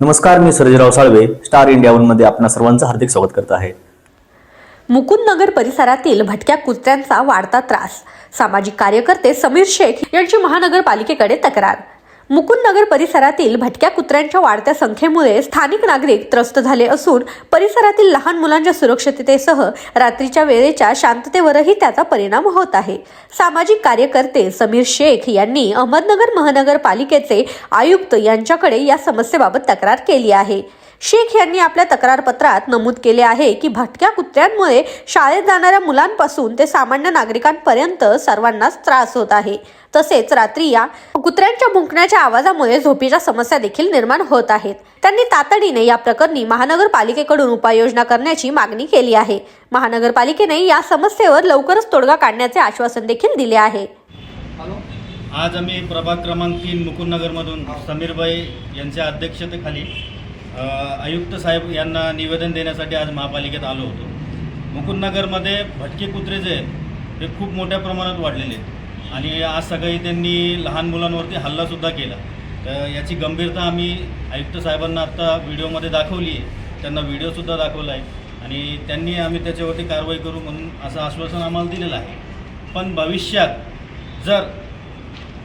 नमस्कार मी Sarjerao Salve star India वनमध्ये आपणा सर्वांचं हार्दिक स्वागत करत आहे. मुकुंदनगर परिसरातील भटक्या कुत्र्यांचा वाढता त्रास. सामाजिक कार्यकर्ते समीर शेख यांची महानगरपालिकेकडे तक्रार. मुकुंदनगर परिसरातील भटक्या कुत्र्यांच्या वाढत्या संख्येमुळे स्थानिक नागरिक त्रस्त झाले असून परिसरातील लहान मुलांच्या सुरक्षिततेसह रात्रीच्या वेळेच्या शांततेवरही त्याचा परिणाम होत आहे. सामाजिक कार्यकर्ते समीर शेख यांनी अहमदनगर महानगरपालिकेचे आयुक्त यांच्याकडे या समस्येबाबत तक्रार केली आहे. शेख यांनी आपल्या तक्रारपत्रात नमूद केले आहे की भटक्या कुत्र्यांमुळे शाळेत जाणाऱ्या मुलांपासून ते सामान्य नागरिकांपर्यंत सर्वांनाच त्रास होत आहे. तसेच रात्री या कुत्र्यांच्या भुंकण्याच्या आवाजामुळे झोपेच्या समस्या देखील निर्माण होत आहेत. त्यांनी तातडीने या प्रकरणी महानगरपालिकेकडून उपाययोजना करण्याची मागणी केली आहे. महानगरपालिकेने या समस्येवर लवकरच तोडगा काढण्याचे आश्वासन देखील दिले आहे. आज आम्ही प्रभाग क्रमांक तीन मुकुंदनगरमधून समीरबाई यांच्या अध्यक्षतेखाली आयुक्त साहेब यांना निवेदन देण्यासाठी आज महापालिकेत आलो होतो. मुकुंदनगरमध्ये भटके कुत्रे जे आहेत ते खूप मोठ्या प्रमाणात वाढलेले आहेत. आणि आज सकाळी त्यांनी लहान मुलांवरती हल्लासुद्धा केला. तर याची गंभीरता आम्ही आयुक्त साहेबांना आत्ता व्हिडिओमध्ये दाखवली आहे. त्यांना व्हिडिओसुद्धा दाखवला आहे. आणि त्यांनी आम्ही त्याच्यावरती कारवाई करू म्हणून असं आश्वासन आम्हाला दिलेलं आहे. पण भविष्यात जर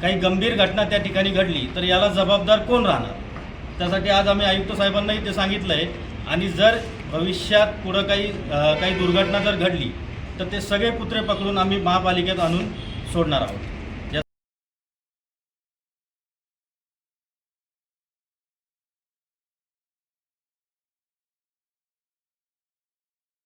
काही गंभीर घटना त्या ठिकाणी घडली तर याला जबाबदार कोण राहणार? त्यासाठी आज आम्ही आयुक्त साहेबांनाही ते सांगितलं आहे आणि जर भविष्यात पुढं काही काही दुर्घटना जर घडली तर ते सगळे कुत्रे पकडून आम्ही महापालिकेत आणून सोडणार आहोत.